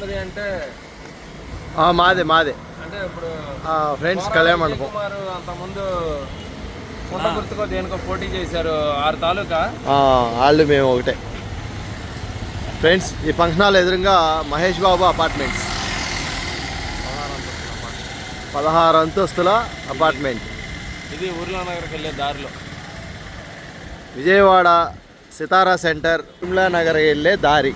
సందడి అంటే మాదే మాదే. అంటే ఇప్పుడు ఫ్రెండ్స్ కళ్యాణ మండపం అంతకుముందు కుండ గుర్తుకో దేనికో పోటీ చేశారు ఆరు తాలూకా? వాళ్ళు మేము ఒకటే. ఫ్రెండ్స్ ఈ ఫంక్షన్ హాల్ ఎదురుగా మహేష్ బాబు అపార్ట్మెంట్స్. పదహారు అంతస్తుల అపార్ట్మెంట్. ఇది ఊర్లా నగర్కి వెళ్ళే దారిలో. విజయవాడ సితారా సెంటర్ తిరుమల నగర్ వెళ్ళే దారి.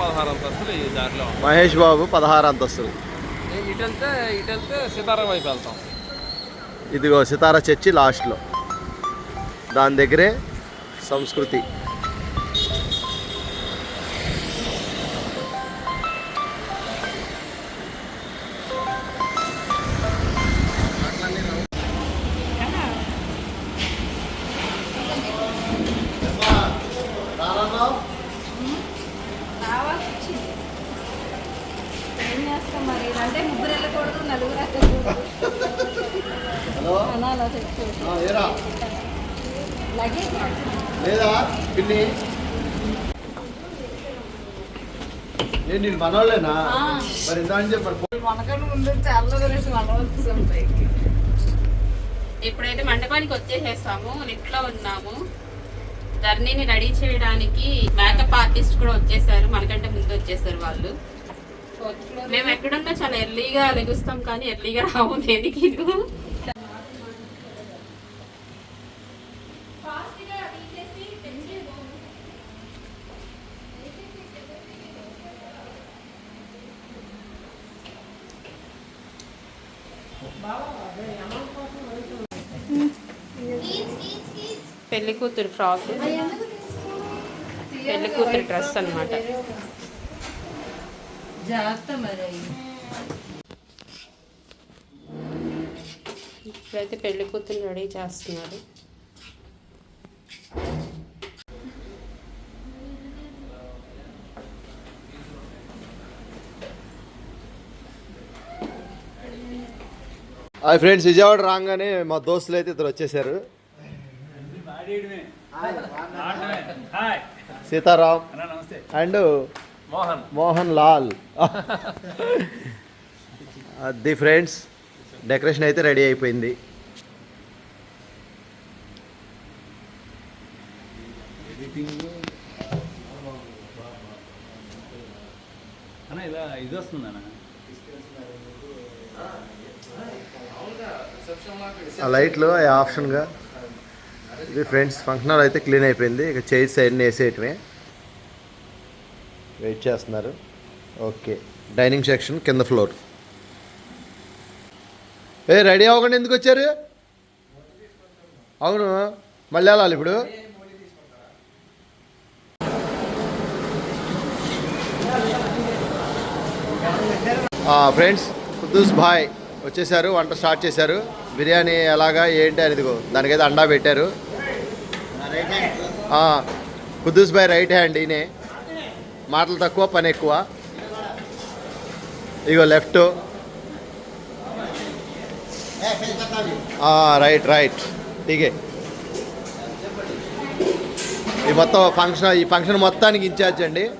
పదహారు అంతస్తులు ఈ దారిలో మహేష్ బాబు పదహారు అంతస్తులు. ఈ- ఇటు వెళ్తే ఇటు వెళ్తే సీతారాం వైపు వెళ్తాం. ఇదిగో సితారా చర్చి లాస్ట్లో. దాని దగ్గరే సంస్కృతి. అని చెప్పారు. మనకన్నా ముందు చాలా గురించి మనవలసి ఉంటాయి. ఇప్పుడైతే మండపానికి వచ్చేసేసాము. లిఫ్ట్లో ఉన్నాము. జర్నీని రెడీ చేయడానికి మేకప్ ఆర్టిస్ట్ కూడా వచ్చేసారు. మనకంటే ముందు వచ్చేసారు వాళ్ళు. మేము ఎక్కడున్నా చాలా ఎర్లీగా లెగుస్తాం కానీ ఎర్లీగా రావు దేనికి? పెళ్ళి కూతురు ఫ్రాక్. పెళ్ళి కూతురు డ్రెస్ మరి. ఇప్పుడైతే పెళ్ళి కూతురు రెడీ చేస్తున్నారు. హాయ్ ఫ్రెండ్స్ విజయవాడ రాగానే మా దోస్తులు అయితే ఇద్దరు వచ్చేసారు. సీతారాం. అండ్ మోహన్. మోహన్ లాల్. అది ఫ్రెండ్స్ డెకరేషన్ అయితే రెడీ అయిపోయింది. అన్న ఇలా ఇది వస్తుందన్న ఆ లైట్లు ఆ ఆప్షన్గా. ఇది ఫ్రెండ్స్ ఫంక్షన్ హాల్ అయితే క్లీన్ అయిపోయింది. ఇక చైర్స్ అవన్నీ వేసేయటమే. వెయిట్ చేస్తున్నారు. ఓకే డైనింగ్ సెక్షన్ కింద ఫ్లోర్ ఏ రెడీ అవ్వకుండా ఎందుకు వచ్చారు? అవును. మళ్ళీ వెళ్ళాలి ఇప్పుడు. ఫ్రెండ్స్ కుద్దూస్ భాయ్ వచ్చేసారు వంట స్టార్ట్ చేశారు. బిర్యానీ ఎలాగా ఏంటి అనేది దానికైతే అండా పెట్టారు. కుదూస్ బాయ్ రైట్ హ్యాండ్ ఈయనే. మాటలు తక్కువ పని ఎక్కువ. ఇగో లెఫ్ట్ రైట్ రైట్ ఠీకే ఈ మొత్తం ఫంక్షన్ ఈ ఫంక్షన్ మొత్తానికి ఇన్ఛార్జ్ అండి.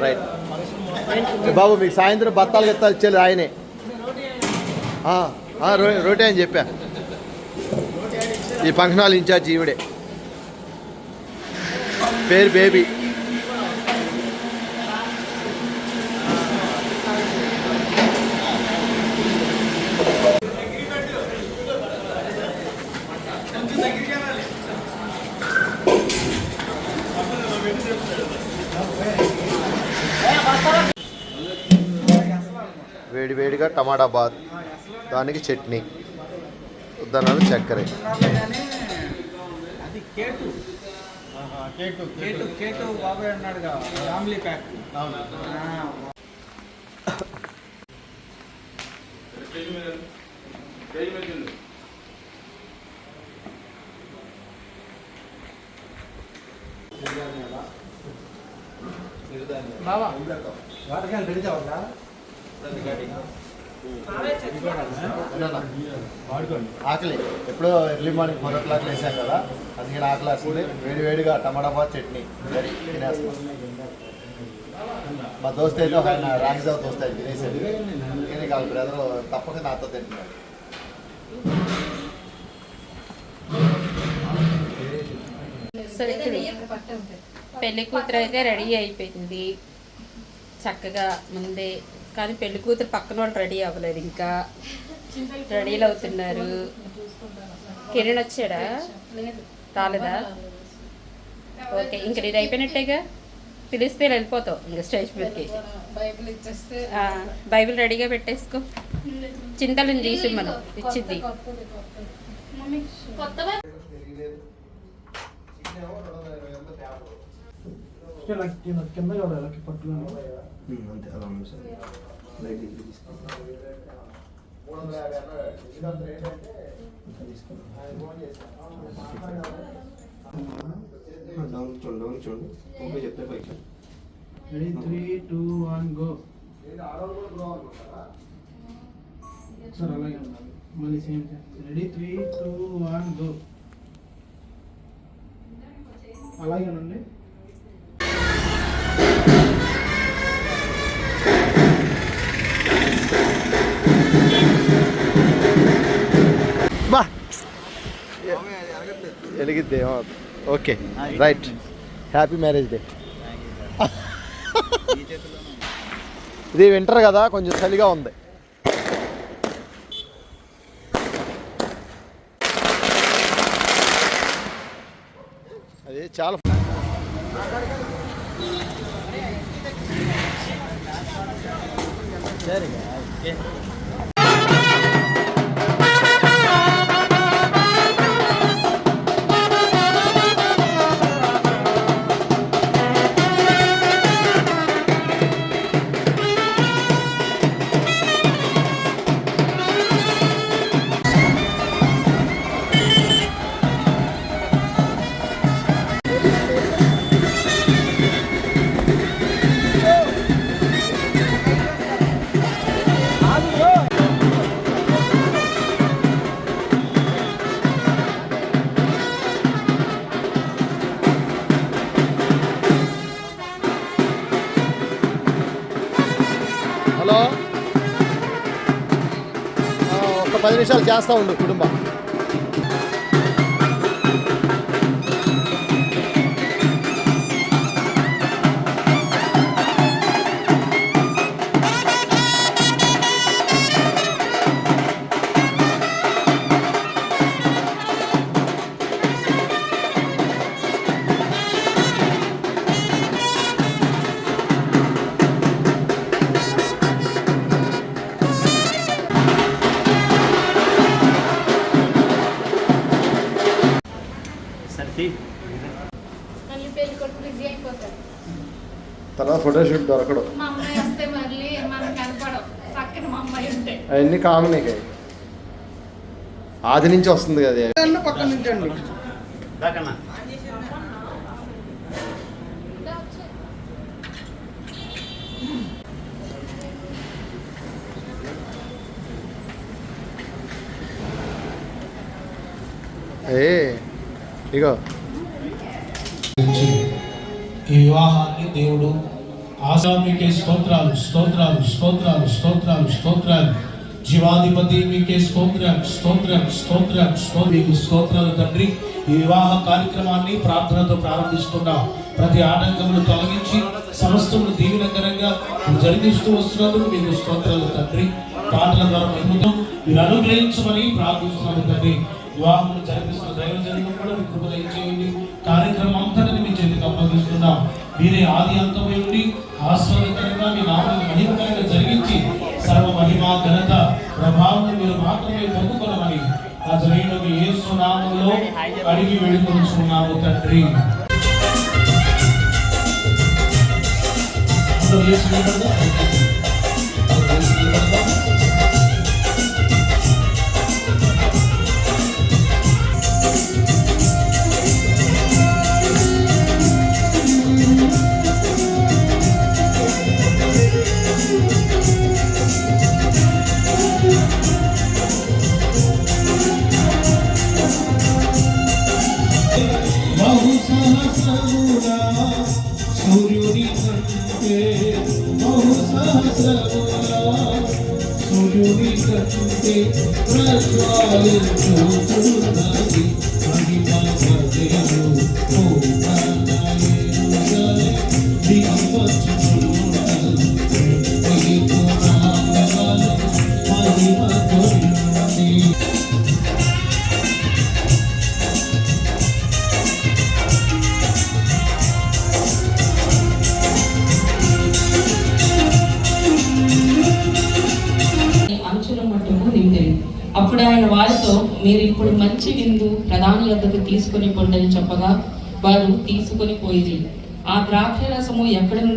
రైట్ బాబు మీకు సాయంత్రం బత్తాలు గెత్తాలు ఇచ్చేది ఆయనే. రో- రోటీ అని చెప్పా. ఈ ఫంక్షన్ హాల్ ఇన్ఛార్జ్ ఈవిడే. పేరు బేబీ. వేడి వేడిగా టమాటా బాత్. దానికి చట్నీ. ఉద్దనాలు చక్కెర అది కేటు కేటు కేటు బాబాయ్ అన్నాడుగా ఫ్యామిలీ ప్యాక్ బాబా వాటికి రెడీ కావాలా ఏనన్నా? ఆకలి. ఎప్పుడో early morning four o'clock లేసాం కదా అందుకే ఆకలి వస్తుంది. వేడి వేడిగా టమాటా బాత్ చట్నీ రెడీ తినేస్తాం. మా దోస్త్ అయితే ఒక ఆయన రాగి జావ దోస్త్ ఆయన తినేసాడు. అందుకని వాళ్ళ బ్రదర్ తప్పక నాతో తింటున్నాడు. పెళ్ళి కూతురు అయితే రెడీ అయిపోయింది. చక్కగా ముందే కానీ పెళ్ళి కూతురు పక్కన వాళ్ళు రెడీ అవ్వలేదు ఇంకా. రెడీలు అవుతున్నారు. కిరణ్ వచ్చాడా? రాలేదా? ఓకే ఇంక ఇది అయిపోయినట్టేగా? పిలిస్తే వెళ్ళిపోతావు ఇంకా స్టేజ్ మీదకి. బైబిల్ ఇచ్చేస్తే ఆ, బైబిల్ రెడీగా పెట్టేసుకో. చింతలను తీసి మనం ఇచ్చింది కింద చూడాలి పట్టులను డౌన్ చూడండి డౌన్ చూడండి. ఓకే చెప్తే పైకి. Ready three two one go sir అలాగే ఉండాలి. మళ్ళీ same ready three two one go అలాగేనండి వెలిగిద్దే okay right. Happy marriage day ఇది వింటర్ కదా కొంచెం చలిగా ఉంది. అది చాలా హలో చేస్తూ ఉండు కుటుంబం. అమ్మాయి ఉంటే. అవన్నీ కామన్ ఇక. ఆది నుంచి వస్తుంది కదా పక్కన నుంచి అండి. ఏ ఇగో. ఈ వివాహాన్ని దేవుడు ఆశామికే స్తోత్రాలు స్తోత్రాలు స్తోత్రాలు స్తోత్రాలు స్తోత్రాలు. జీవాధిపతి మీకే స్తోత్రం స్తోత్రం స్తోత్రం స్తోత్రం. మీకు స్తోత్రాలు తండ్రి. ఈ వివాహ కార్యక్రమాన్ని ప్రార్థనతో ప్రారంభిస్తున్నాం ప్రతి ఆటంకమును తొలగించి సమస్తములు దీవెనకరంగా జరిగిస్తూ వస్తున్నందుకు మీకు స్తోత్రాలు తండ్రి. పాటల ద్వారా మహిమతో మీరు అనుగ్రహించమని ప్రార్థిస్తున్నాను తండ్రి. వివాహం జరిపిస్తున్న జరిగిన కూడా మీ కృప దయచేయండి. కార్యక్రమం అంతటిని మీ చేతికి అప్పగిస్తున్నాం. మీరే ఆది అంతమై ఉండి ఆస్వాదకరంగా మీ నామాన్ని మహిమకరంగా జరిగించి సర్వ మహిమ ఘనత ప్రభావం మీరు మాత్రమే పొందుకోనమని ఆ జరిగిన మీ యేసు నామంలో అడిగి వెళ్ళుకొనుచున్నాము తండ్రి. అందరూ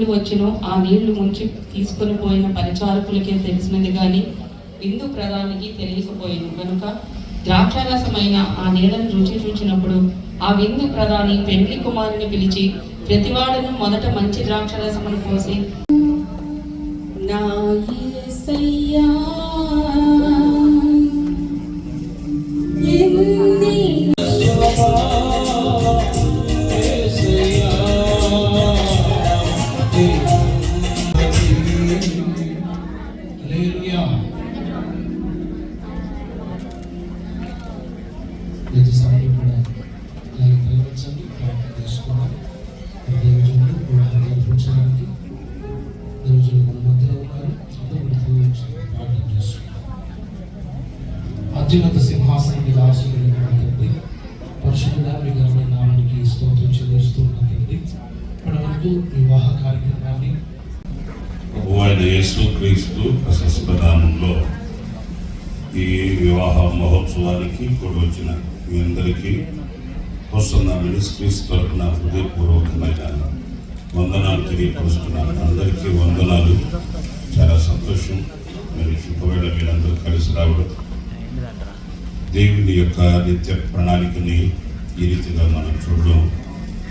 వచ్చిన ఆ నీళ్ళు ముంచి తీసుకుని పోయిన పరిచారకులకే తెలిసినది కానీ విందు ప్రధానికి తెలియకపోయింది కనుక ద్రాక్షారసమైన ఆ నీళ్ళను రుచి చూచినప్పుడు ఆ విందు ప్రధాని పెండ్లి కుమారుని పిలిచి ప్రతివాడును మొదట మంచి ద్రాక్షరసమును పోసి నా ఇప్పటి వివాహ కార్యక్రమాన్ని ప్రభు అయిన యేసు క్రీస్తు ప్రశస్త నామంలో ఈ వివాహ మహోత్సవానికి కూడా వచ్చిన మీ అందరికీ వస్తున్న మినిస్ట్రీస్ తరఫున హృదయపూర్వకమైన వందనాలు తెలియపరుస్తున్నాను. అందరికీ వందనాలు. చాలా సంతోషం. మరి శుభవేళ మీరందరూ కలిసి రావడం దేవుని యొక్క నిత్య ప్రణాళికని ఈ రీతిగా మనం చూడడం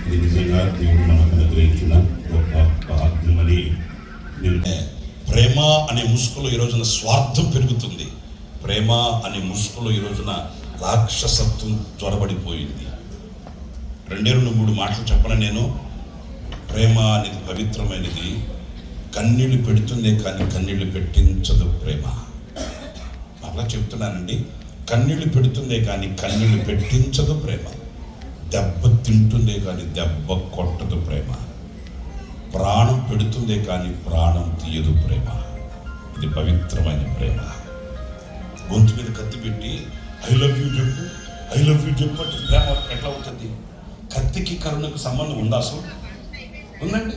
ఇది నిజంగా దేవుడు మనకు అనుగ్రహించిన గొప్ప భాగ్యమని నేను ప్రేమ అనే ముసుగులో ఈ రోజున స్వార్థం పెరుగుతుంది. ప్రేమ అనే ముసుగులో ఈ రోజున రాక్షసత్వం త్వరబడిపోయింది రెండే రెండు మూడు మాటలు చెప్పను నేను? ప్రేమ అనేది పవిత్రమైనది. కన్నీళ్ళు పెడుతుందే కానీ కన్నీళ్ళు పెట్టించదు ప్రేమ. అలా చెప్తున్నానండి. కన్నీళ్ళు పెడుతుందే కానీ కన్నీళ్ళు పెట్టించదు ప్రేమ. దెబ్బ తింటుందే కానీ దెబ్బ కొట్టదు ప్రేమ. ప్రాణం పెడుతుందే కానీ ప్రాణం తీయదు ప్రేమ. ఇది పవిత్రమైన ప్రేమ. గొంతు మీద కత్తి పెట్టి ఐ లవ్ యూ చెప్పు. ఐ లవ్ యూ చెప్పు అంటే ప్రేమ ఎట్లా అవుతుంది? కత్తికి కరుణకు సంబంధం ఉందా అసలు? ఉందండి.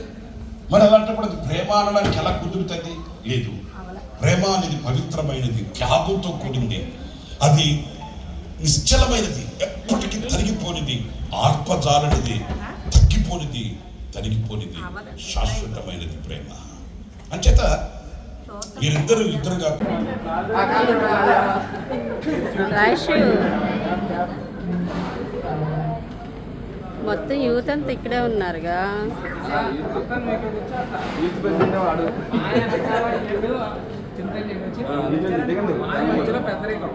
మరి అలాంటప్పుడు అది ప్రేమ అనడానికి ఎలా కుదురుతుంది? లేదు. ప్రేమ అనేది పవిత్రమైనది. త్యాగంతో కూడింది. అది నిశ్చలమైనది. ఎప్పటికీ తరిగిపోనిది ఆర్పజాలనిది తగ్గిపోనిది తరిగిపోనిది. శాశ్వతమైనది ప్రేమ. అంచేత మీరిద్దరు ఇద్దరుగా రాషు మొత్తం యూత్ అంతా ఇక్కడే ఉన్నారుగా. పెద్దరికం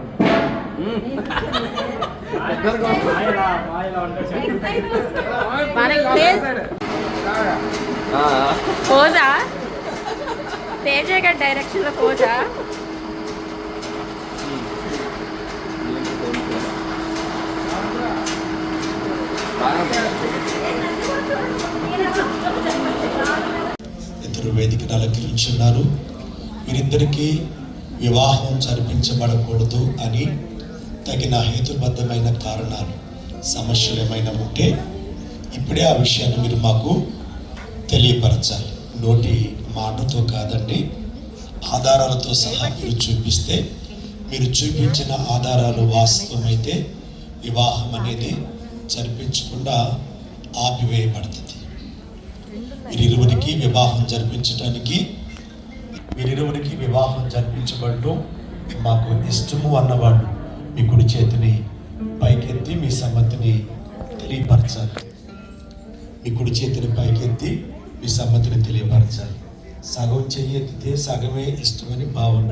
పోజా తేజ గారి డైరెక్షన్లో పోజా ఇద్దరు వేదికను అలంకరించున్నారు వీరిద్దరికీ వివాహం జరిపించబడకూడదు అని తగిన హేతుబద్ధమైన కారణాలు సమస్యలు ఏమైనా ఉంటే ఇప్పుడే ఆ విషయాన్ని మీరు మాకు తెలియపరచాలి. నోటి మాటతో కాదండి ఆధారాలతో సహా మీరు చూపిస్తే మీరు చూపించిన ఆధారాలు వాస్తవమైతే వివాహం అనేది జరిపించకుండా ఆపివేయబడుతుంది. వీరిరువురికి వివాహం జరిపించడానికి వీరిరువురికి వివాహం జరిపించబడటం మాకు ఇష్టము అన్నవాడు మీ కుడి చేతిని పైకెత్తి మీ సమ్మతిని తెలియపరచాలి. మీ కుడి చేతిని పైకెత్తి మీ సమ్మతిని తెలియపరచాలి. సగం చెయ్యెత్తితే సగమే ఇష్టమని భావన.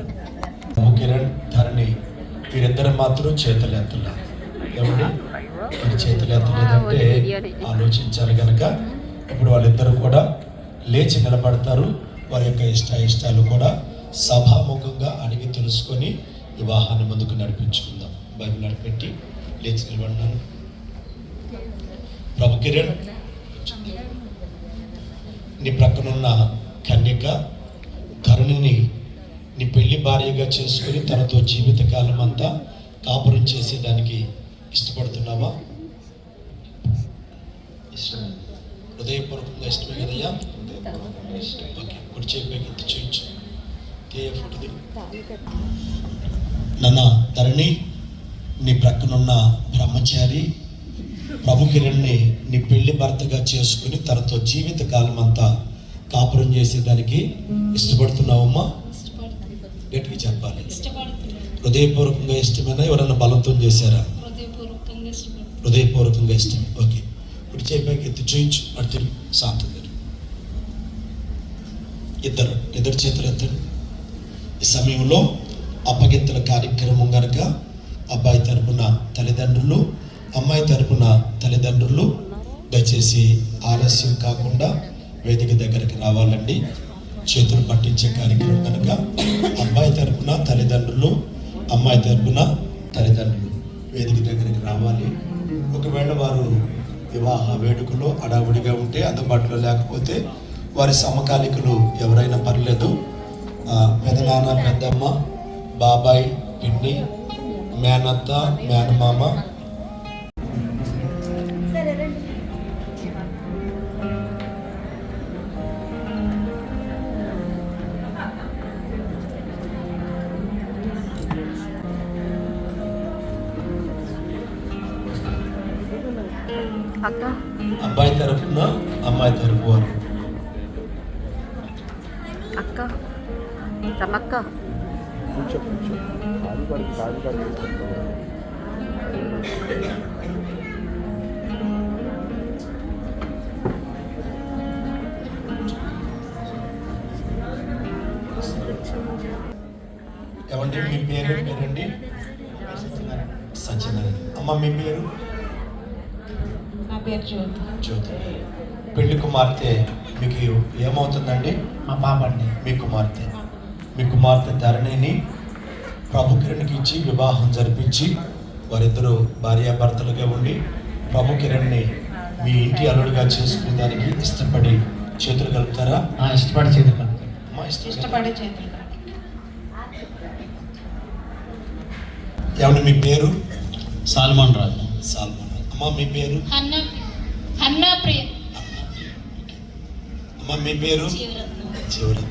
కిరణ్ ధరణి వీరిద్దరు మాత్రం చేతులు ఎత్తలేదు ఏమండి? మీరు చేతులు ఎత్తలేదంటే ఆలోచించాలి కనుక ఇప్పుడు వాళ్ళిద్దరూ కూడా లేచి నిలబడతారు. వారి యొక్క ఇష్ట ఇష్టాలు కూడా సభాముఖంగా అడిగి తెలుసుకొని వివాహాన్ని ముందుకు నడిపించుకుందాం. బైబిల్ నడిపెట్టి లేచి నిలబడినాను. ప్రభు కిరణ్ నీ ప్రక్కనున్న కన్యక ధరణిని నీ పెళ్ళి భార్యగా చేసుకుని తనతో జీవితకాలం అంతా కాపురం చేసేదానికి ఇష్టపడుతున్నావా? ఇష్టం హృదయపూర్వకంగా ఇష్టమే కదయ్యా? ఓకే కుడి చేయి చూయించు నన్న ధరణి నీ ప్రక్కనున్న బ్రహ్మచారి ప్రభు కిరణ్ని నీ పెళ్ళి భర్తగా చేసుకుని తనతో జీవిత కాలం అంతా కాపురం చేసేదానికి ఇష్టపడుతున్నావమ్మా? గట్టిగా చెప్పాలి. హృదయపూర్వకంగా ఇష్టమైనా ఎవరన్నా బలవంతం చేశారా? హృదయపూర్వకంగా ఇష్టం. ఓకే. ఇప్పుడు చేపాకి ఎత్తి చూయించు. తిరుగు. శాంతం ఇద్దరు ఇద్దరు చేతులు ఎత్తండి ఈ సమయంలో అప్పగింతల కార్యక్రమం కనుక అబ్బాయి తరపున తల్లిదండ్రులు అమ్మాయి తరపున తల్లిదండ్రులు దయచేసి ఆలస్యం కాకుండా వేదిక దగ్గరికి రావాలండి. చేతులు పట్టించే కార్యక్రమం కనుక అబ్బాయి తరపున తల్లిదండ్రులు అమ్మాయి తరపున తల్లిదండ్రులు వేదిక దగ్గరికి రావాలి. ఒకవేళ వారు వివాహ వేడుకలో అడావుడిగా ఉంటే అందుబాటులో లేకపోతే వారి సమకాలికులు ఎవరైనా పర్లేదు. పెదనాన్న పెద్దమ్మ బాబాయ్ పిన్ని మేనత్త మేనమామ ఏమండి మీ పేరు? పేరండి? సత్యనారాయణ. అమ్మ మీ పేరు? నా పేరు జ్యోతి. జ్యోతి. పెళ్ళి కుమార్తె మీకు ఏమవుతుందండి? మా పాప అండి మీ కుమార్తె. మీ కుమార్తె ధరణిని ప్రభు కిరణ్కి ఇచ్చి వివాహం జరిపించి వారిద్దరూ భార్యాభర్తలుగా ఉండి ప్రభు కిరణ్ని మీ ఇంటి అల్లుడిగా చేసుకునే దానికి ఇష్టపడి చేతులు కలుపుతారా? ఇష్టపడి చేతులు అమ్మా ఇష్టం ఇష్టపడే చేతులు ఏమండి మీ పేరు? సాల్మాన్ రాజు. సాల్మన్ అమ్మ మీ పేరు? అమ్మ మీ పేరు? చివరి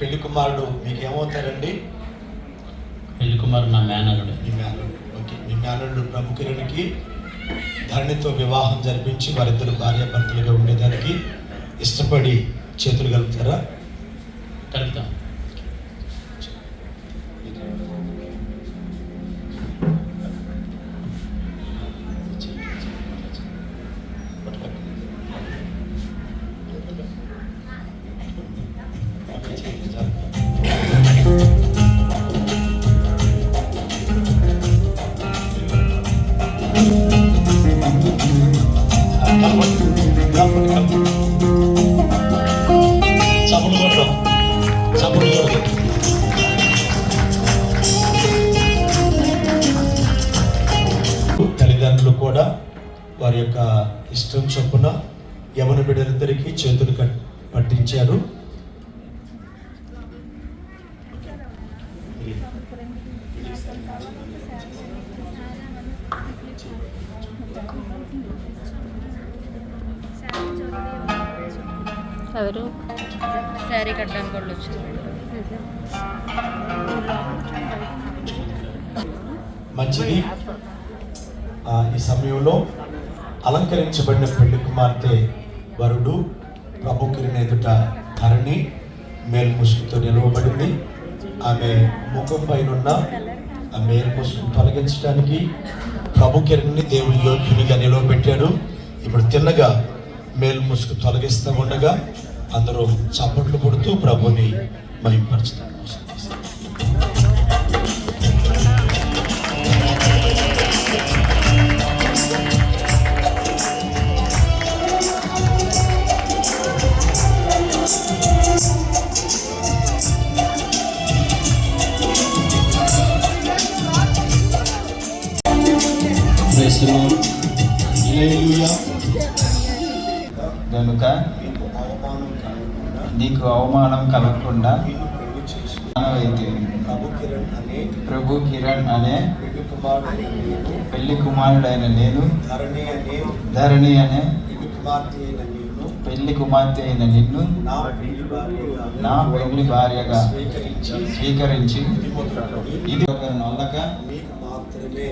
పెళ్ళి కుమారుడు మీకు ఏమవుతారండి పెళ్ళి కుమారు నా మేనరుడు మీ మేనల్లుడు. జ్ఞానుడు మీ ధరణితో వివాహం జరిపించి వారిద్దరు భార్యాభర్తలుగా ఉండేదానికి ఇష్టపడి చేతులు కలుపుతారా? కలుపుతాం. ఎవరు? శారీ కట్టడానికి వాళ్ళు వచ్చారు. మంచిది. ఆ, ఈ సమయంలో అలంకరించబడిన పెళ్ళి కుమార్తె వరుడు ప్రభు కిరణ్ ఎదుట ధరణి మేల్ ముసుగుతో నిలవబడింది. ఆమె ముఖం పైనున్న ఆ మేల్ ముసుగు తొలగించడానికి ప్రభు కిరణ్ని దేవుని యోగ్యునిగా నిలవబెట్టాడు ఇప్పుడు తిన్నగా మేలు ముసుగు తొలగిస్తూ ఉండగా అందరూ చప్పట్లు కొడుతూ ప్రభుని మహింపరుచుతారు చేస్తున్నాం గనుక నీకు అవమానం కలగకుండా అయితే ప్రభు కిరణ్ అనే పెళ్ళి కుమారుడైన నేను ధరణి అనే పెళ్ళి కుమార్తె అయిన నిన్ను నా పెళ్ళి భార్యగా స్వీకరించి స్వీకరించి ఇది ఒక నొల్లక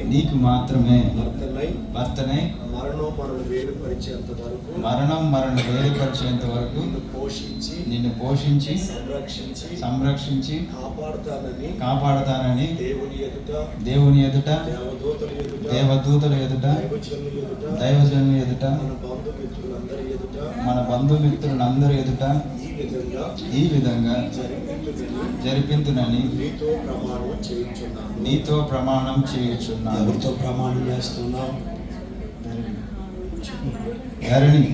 నీకు మాత్రమే భర్తనై భర్తనే మరణోమరణం వేరుపరిచేంత వరకు మరణం మరణ వేరుపరిచేంత వరకు నిన్ను పోషించి నిన్ను పోషించి సంరక్షించి సంరక్షించి కాపాడుతానని కాపాడతానని దేవుని ఎదుట దేవుని ఎదుట దేవదూతల ఎదుట దేవదూతల ఎదుట దైవజనుల ఎదుట దైవజనుల ఎదుట మన బంధుమిత్రులందరి ఎదుట మన బంధుమిత్రులందరి ఎదుట ఈ విధంగా జరిపింతునని నీతో ప్రమాణం చేయించున్నాను. నీతో ప్రమాణం చేయుచున్నాను ఎవరితో ప్రమాణం చేస్తున్నాం ధరణి.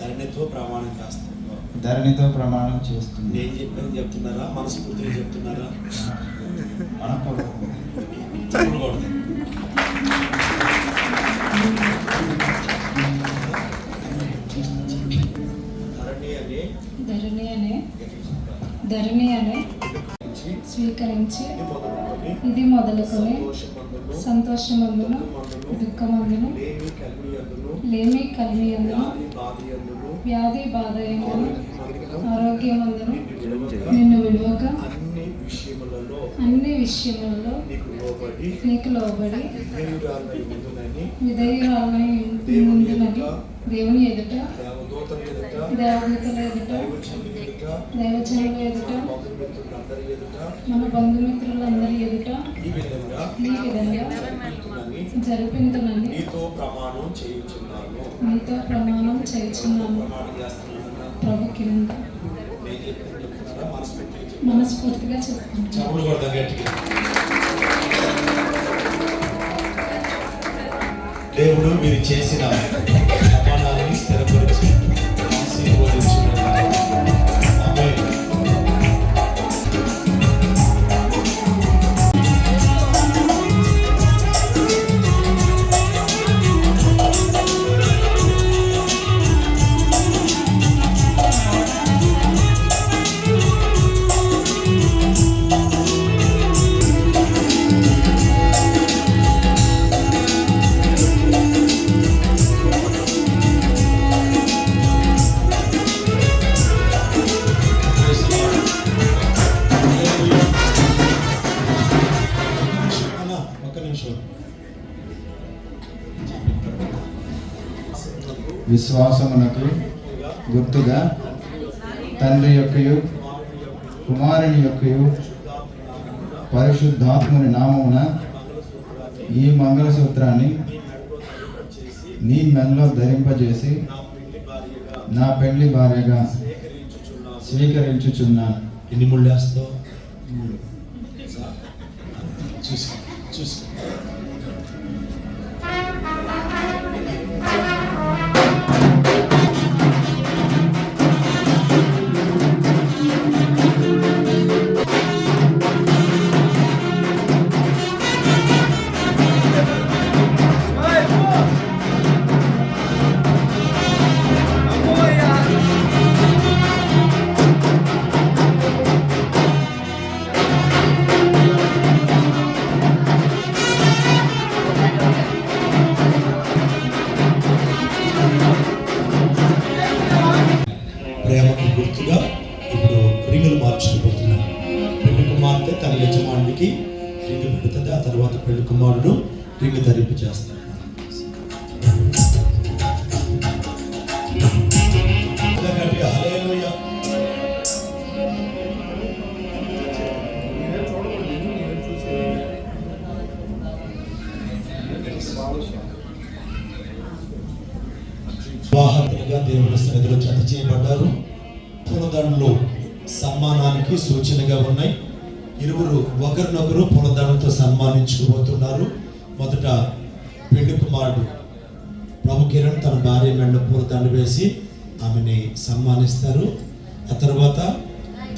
ధరణితో ప్రమాణం చేస్తున్నాం ధరణితో ప్రమాణం చేస్తుంది. నేను చెప్పని చెప్తున్నారా? మనస్ఫూర్తిగా చెప్తున్నారా? మనపూర్వకం ధరణి అనే స్వీకరించి ఇది మొదలుకొని సంతోషమందును దుఃఖమందును లేమి కలిమియందును లేమి కలిమియందును వ్యాధి బాధ ఆరోగ్యమందును విలువగా నిన్ను విలువక అన్ని విషయములలో నీకు లోబడి విధేయురాలై విధేయురాలై దేవుని ఎదుట దేవదూతల ఎదుట ఎదుట దైవజనుల ఎదుట దైవజనుల ఎదుట బంధుమిత్రులందరి ఎదుట మన బంధుమిత్రులందరి ఎదుట ఈ విధంగా ఈ విధంగా జరుగుతుందని జరిపిందునని నీతో ప్రమాణం చేయుచున్నాను. నీతో ప్రమాణం చేయుచున్నాను. ప్రమాణం చేస్తున్నాను ప్రభు కింద నేను చెప్పిన చెప్తున్నారా మనస్ఫూర్తిగా చెప్తున్నాను. గట్టిగా. దేవుడు మీరు చేసిన విశ్వాసమునకు గుర్తుగా తండ్రి యొక్కయు కుమారుని యొక్కయు పరిశుద్ధాత్ముని నామమున ఈ మంగళసూత్రాన్ని నీ మెల్లో ధరింపజేసి నా పెళ్ళి భార్యగా స్వీకరించుచున్నాను. ఎన్ని ముళ్ళు వేస్తావు? వివాహతులుగా దేవుని సన్నిధిలో జత చేయబడ్డారు. పూలదండలు సన్మానానికి సూచనగా ఉన్నాయి. ఇరువురు ఒకరినొకరు పూలదండలతో సన్మానించుకోబోతున్నారు మొదట పెళ్ళి కుమారుడు ప్రభు కిరణ్ తన భార్య మెండ పూలదండ వేసి ఆమెని సన్మానిస్తారు. ఆ తర్వాత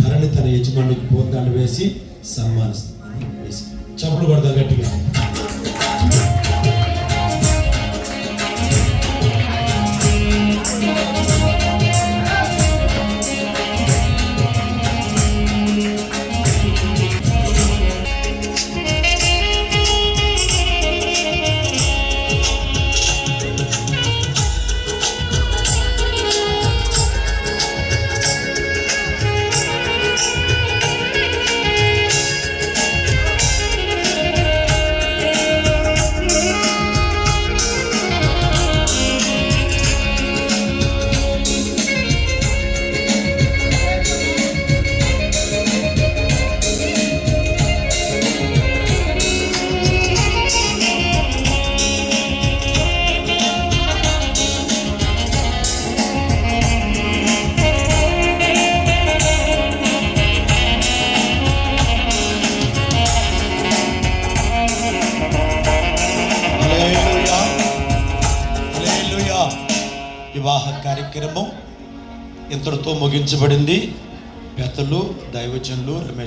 ధరణి తన యజమానికి పూలదండ వేసి సన్మానిస్తారు. వేసి. చప్పుడు కొడదాం గట్టిగా. Música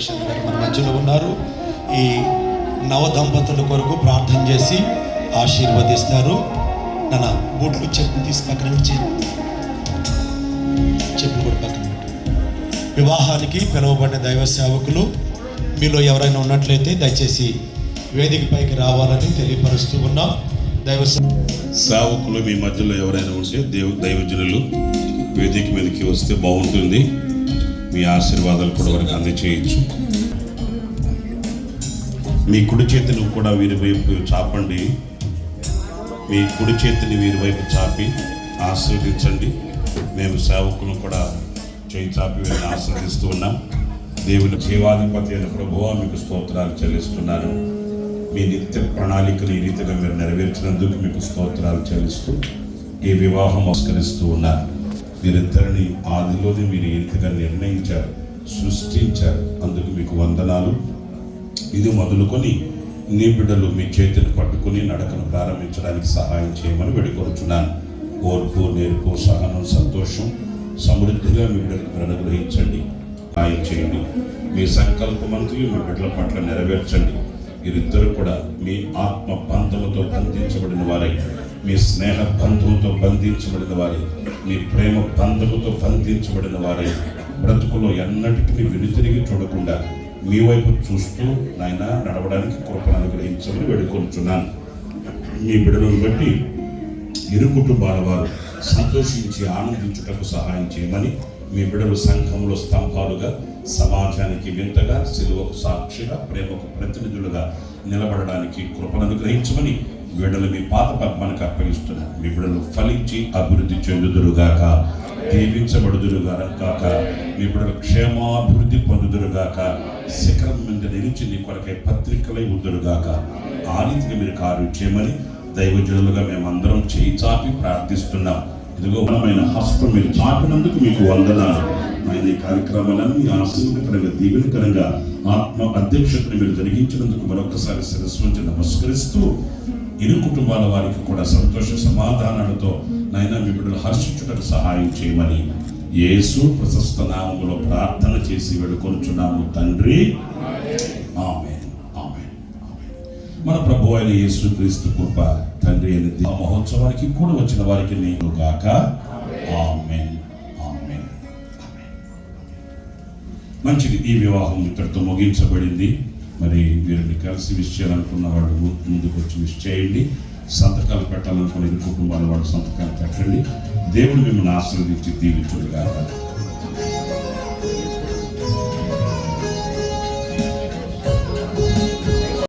దైవజనులు గారు మన మధ్యలో ఉన్నారు. ఈ నవ దంపతుల కొరకు ప్రార్థన చేసి ఆశీర్వదిస్తారు. నాన్న బూట్లు చెప్పు తీసి పక్కన నుంచి చెప్పు కూడా పక్కన వివాహానికి పిలువబడిన దైవ సేవకులు మీలో ఎవరైనా ఉన్నట్లయితే దయచేసి వేదిక పైకి రావాలని తెలియపరుస్తూ ఉన్నాం. దైవ సేవకులు మీ మధ్యలో ఎవరైనా ఉంటే దేవ దైవజనులు వేదిక మీదకి వస్తే బాగుంటుంది. మీ ఆశీర్వాదాలు కూడా వారికి అందచేయచ్చు మీ కుడి చేతిని కూడా వీరి వైపు చాపండి. మీ కుడి చేతిని వీరి వైపు చాపి ఆశీర్వదించండి. మేము సేవకులు కూడా చేయి చాపి వీరిని ఆశీర్వదిస్తూ ఉన్నాం. దేవుని జీవాధిపతి అయిన ప్రభువా మీకు స్తోత్రాలు చెల్లిస్తున్నాను. మీ నిత్య ప్రణాళికను ఈ రీతిగా మీరు నెరవేర్చినందుకు మీకు స్తోత్రాలు చెల్లిస్తూ ఈ వివాహం ఆస్కరిస్తూ ఉన్నారు మీరిద్దరిని ఆదిలోనే మీరు ఎంతగా నిర్ణయించారు సృష్టించారు. అందుకు మీకు వందనాలు. ఇది మొదలుకొని నీ బిడ్డలు మీ చేతిని పట్టుకుని నడకను ప్రారంభించడానికి సహాయం చేయమని వేడుకొరుచున్నాను ఓర్పు నేర్పు సహనం సంతోషం సమృద్ధిగా మీ బిడ్డలకు అనుగ్రహించండి. సహాయం చేయండి. మీ సంకల్పమంతయు మీ బిడ్డల పట్ల నెరవేర్చండి. వీరిద్దరు కూడా మీ ఆత్మ బంధముతో బంధించబడిన వారై మీ స్నేహ బంధంతో బంధించబడిన వారై మీ ప్రేమ బంధముతో బంధించబడిన వారే బ్రతుకులో ఎన్నటికీ వెనుతిరిగి చూడకుండా మీ వైపు చూస్తూ నాయన నడవడానికి కృపను అనుగ్రహించమని వేడుకొంటున్నాను మీ బిడ్డలను బట్టి ఇరు కుటుంబాల వారు సంతోషించి ఆనందించుటకు సహాయం చేయమని మీ బిడ్డలు సంఘంలో స్తంభాలుగా సమాజానికి వింతగా సిలువకు సాక్షిగా ప్రేమకు ప్రతినిధులుగా నిలబడడానికి కృపను అనుగ్రహించమని బిడ్డలు మీ పాత పద్మానికి అప్పగిస్తున్నారు మీ బిడ్డలు ఫలించి అభివృద్ధి చెందుదురుగాక దీవించబడుదురుగాక మీ బిడ్డలు క్షేమాభివృద్ధి పొందుదురుగాక శిఖరం మీద నిలిచి నీ కొరకై పత్రికలై ఉందురుగాక. ఆ రీతిగా మీరు కార్యం చేయమని దైవజనులుగా మేమందరం చేయి చాపి ప్రార్థిస్తున్నాం. ఇదిగో మనమైన హస్తం మీరు చాపినందుకు మీకు వందనాలు. ఆయన ఈ కార్యక్రమాలన్నీ ఆశీర్వకరంగా దీవెనకరంగా ఆత్మ అధ్యక్షతను మీరు జరిగించినందుకు మరొకసారి శిరస్సు నమస్కరిస్తూ ఇరు కుటుంబాల వారికి కూడా సంతోష సమాధానాలతో నాయన మీ బిడ్డలు హర్షించుటకు సహాయం చేయమని యేసు ప్రశస్త నామములో ప్రార్థన చేసి వేడుకొనుచున్నాము తండ్రి. ఆమె ఆమె మన ప్రభు అయిన యేసు క్రీస్తు కృప తండ్రి అనేది ఆ మహోత్సవానికి కూడా వచ్చిన వారికి నేను కాక ఆమె ఆమె మంచిది. ఈ వివాహం ఇక్కడితో ముగించబడింది. మరి వీరిని కలిసి విష్ చేయాలనుకున్న వాళ్ళు ముందుకు వచ్చి విష్ చేయండి. సంతకాలు పెట్టాలనుకున్న ఇరు కుటుంబాల వాళ్ళు సంతకాలు పెట్టండి. దేవుడు మిమ్మల్ని ఆశీర్వదించి దీవించుడుగా